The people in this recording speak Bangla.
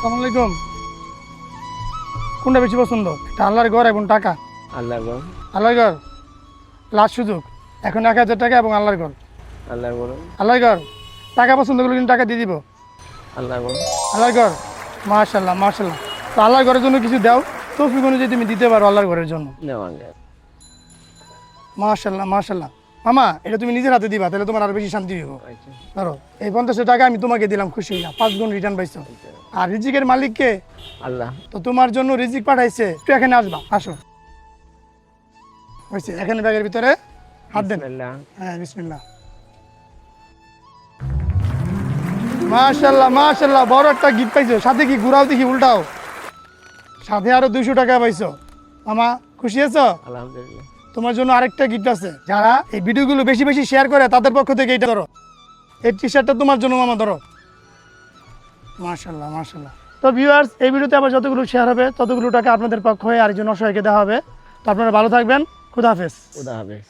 সালাম আলাইকুম। কোনটা বেশি পছন্দ? আল্লাহর ঘর এবং টাকা? আল্লাহ গো আল্লাহর ঘর? লাস্ট সুযোগ। এখন এক হাজার টাকা এবং আল্লাহর ঘর। আল্লাহ গো আল্লাহর ঘর? টাকা পছন্দ করলে কিন্তু টাকা দিয়ে দিব। আল্লাহ গো আল্লাহর ঘর? মাশাল্লাহ মাশাল্লাহ তো আল্লাহর ঘরের জন্য কিছু দাও। তৌফিক অনুযায়ী তুমি দিতে পারো আল্লাহর ঘরের জন্য। মাশাল্লাহ মাশাল্লাহ মামা এটা তুমি নিজের হাতে দিবা তাহলে তোমার আরও বেশি শান্তি দিব আচ্ছা। ধরো এই পঞ্চাশ টাকা আমি তোমাকে দিলাম খুশি হইয়া পাঁচ গুণ রিটার্ন পাইছো। আর রিজিকের মালিককে আল্লাহ। তো তোমার জন্য রিজিক পাঠাইছে। তুই এখানে আসবা আসো। হয়েছে এখানে ব্যাগের ভিতরে হাত দেন। হ্যাঁ বিসমিল্লাহ। মাশাল্লাহ মাশাল্লাহ বড় একটা গিফট পাইছো। সাথে কি ঘুরাও দেখি উল্টাও। সাথে আরও দুইশো টাকা পাইছো। মামা খুশি আছো? আলহামদুলিল্লাহ। তোমার জন্য আরেকটা গিফট আছে। যারা এই ভিডিওগুলো বেশি বেশি শেয়ার করে তাদের পক্ষ থেকে এটা ধরো। এই টি শার্টটা তোমার জন্য মামা ধরো। মাশাল্লাহ মাশাল্লাহ তো ভিউয়ার্স এই ভিডিওতে আবার যতগুলো শেয়ার হবে ততগুলো টাকা আপনাদের পক্ষ হয়ে আরেকজন অসহায়কে দেওয়া হবে। তো আপনারা ভালো থাকবেন খুদাহাফেজ খুদা হাফেজ।